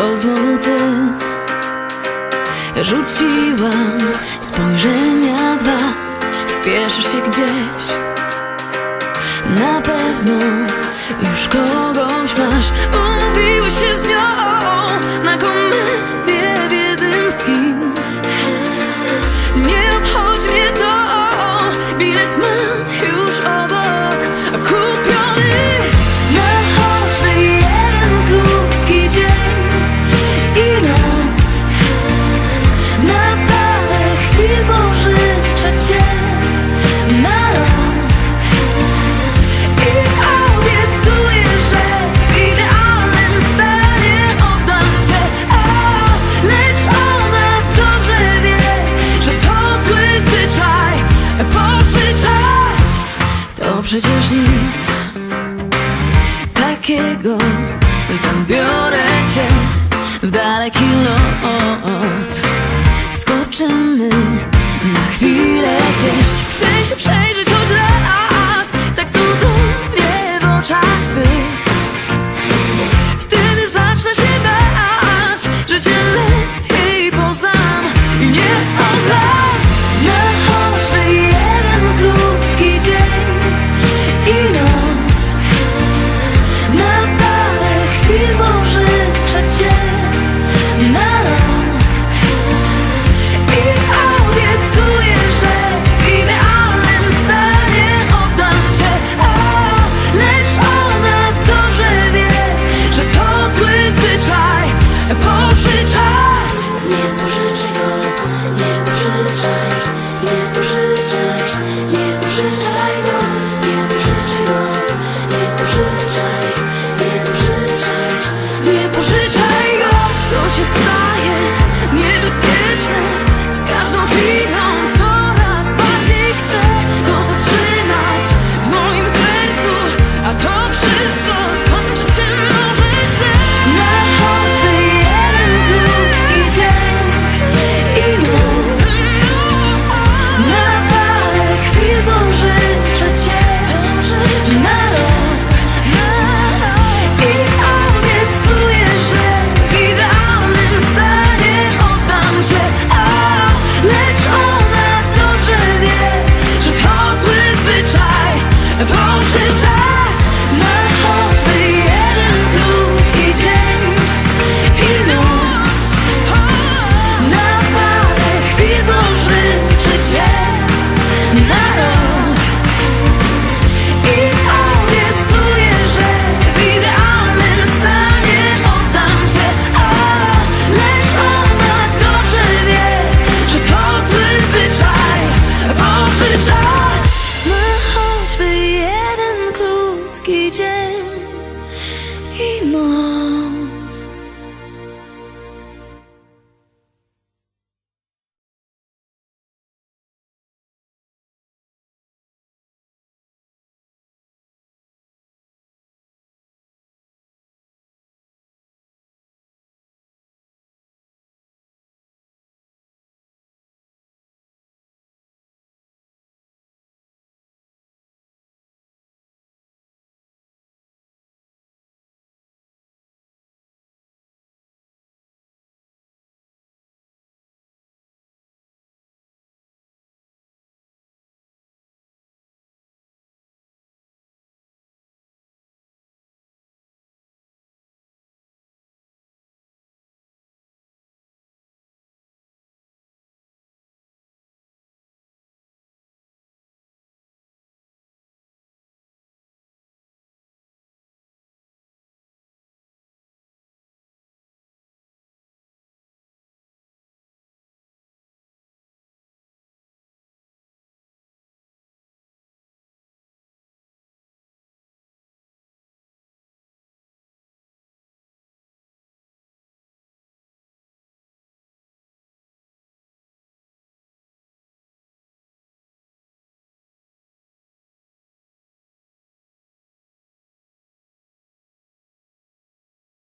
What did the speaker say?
to znowu ty Rzuciłam spojrzenia dwa. Spieszysz się gdzieś? Na pewno już kogoś masz. Umówiłeś się z nią na komentarz przecież nic takiego. Zabiorę cię w daleki lot. Skoczymy na chwilę gdzieś. Chcę się przejrzeć choć raz. Tak cudownie w oczach twych. Wtedy zacznę się bać Że cię lepiej poznam I nie odlać 是长。